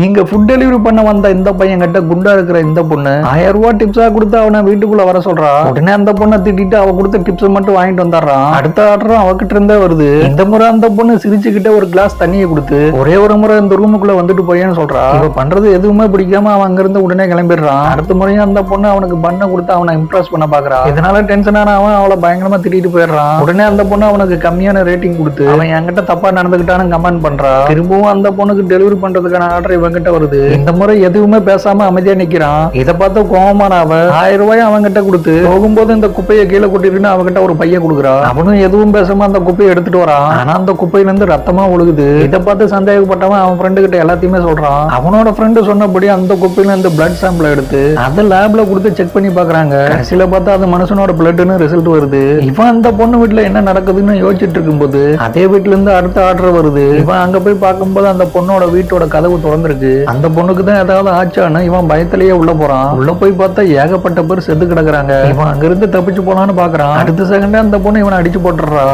இங்க food delivery பண்ண வந்த இந்த பையன் கிட்ட குண்டா இருக்கிற இந்த பொண்ணு ஆயிரம் ரூபாய் டிப்ஸா கொடுத்து அவனை வீட்டுக்குள்ள வர சொல்றா. உடனே அந்த பொண்ணை திட்டிட்டு அவ கொடுத்த டிப்ஸ் மட்டும் வாங்கிட்டு வந்துடுறான் அடுத்த ஆர்டரும் அவகிட்ட இருந்தே வருது. இந்த முறை அந்த பொண்ணு சிரிச்சுக்கிட்டே ஒரு கிளாஸ் தண்ணியை கொடுத்து ஒரே ஒரு முறை இந்த ரூமுக்குள்ள வந்துட்டு போயேன்னு சொல்றா. இவ பண்றது எதுவுமே பிடிக்காம அவன் அங்கிருந்து உடனே கிளம்பிடுறான் அடுத்த முறையும் அந்த பொண்ணு அவனுக்கு பண்ண கொடுத்து அவனை இம்ப்ரெஸ் பண்ண பாக்குறான் இதனால டென்ஷனான அவன் அவளை பயங்கரமா திட்டிட்டு போயிடுறான் உடனே அந்த பொண்ணு அவனுக்கு கம்மியான ரேட்டிங் கொடுத்து அவன் என்கிட்ட தப்பா நடந்துகிட்டான்னு கமெண்ட் பண்றான் திரும்பவும் அந்த பொண்ணுக்கு டெலிவரி பண்றதுக்கான ஆர்டர் இவங்கிட்ட வருது. இந்த முறை எதுவுமே பேசாம அமைதியா நிக்கிறான். இதை பார்த்து கோபமான அவ ஆயிரம் ரூபாய் அவன்கிட்ட கொடுத்து போகும்போது இந்த குப்பையை கீழே கொட்டிட்டு அவன்கிட்ட ஒரு பைய கொடுக்குறா. அவனும் எதுவும் பேசாம அந்த குப்பையை எடுத்துட்டு வரான். ஆனா அந்த குப்பையில இருந்து ரத்தமா ஒழுகுது. இதை பார்த்து சந்தேகப்பட்டவன் அவன் ஃப்ரெண்டு கிட்ட எல்லாத்தையுமே சொல்றான். அவனோட ஃப்ரெண்டு சொன்னபடி அந்த குப்பையில இருந்து பிளட் சாம்பிள் எடுத்து அதை லேப்ல கொடுத்து செக் பண்ணி பாக்குறாங்க சில பார்த்தா அது மனுஷனோட பிளட்னு ரிசல்ட் வருது. இவன் அந்த பொண்ணு வீட்டுல என்ன நடக்குதுன்னு யோசிச்சுட்டு இருக்கும்போது அதே வீட்டுல இருந்து அடுத்த ஆர்டர் வருது. இவன் அங்க போய் பார்க்கும்போது அந்த பொண்ணோட வீட்டோட கதவு இருக்கு. அந்த பொண்ணுக்கு தான் ஏதாவது ஆச்சான்னு இவன் பயத்திலேயே உள்ள போறான். உள்ள போய் பார்த்தா ஏகப்பட்ட பேர் செத்து கிடக்குறாங்க. இவன் அங்கிருந்து தப்பிச்சு போலான்னு பாக்குறான். அடுத்த செகண்டே அந்த பொண்ணு இவனை அடிச்சு போட்டுறா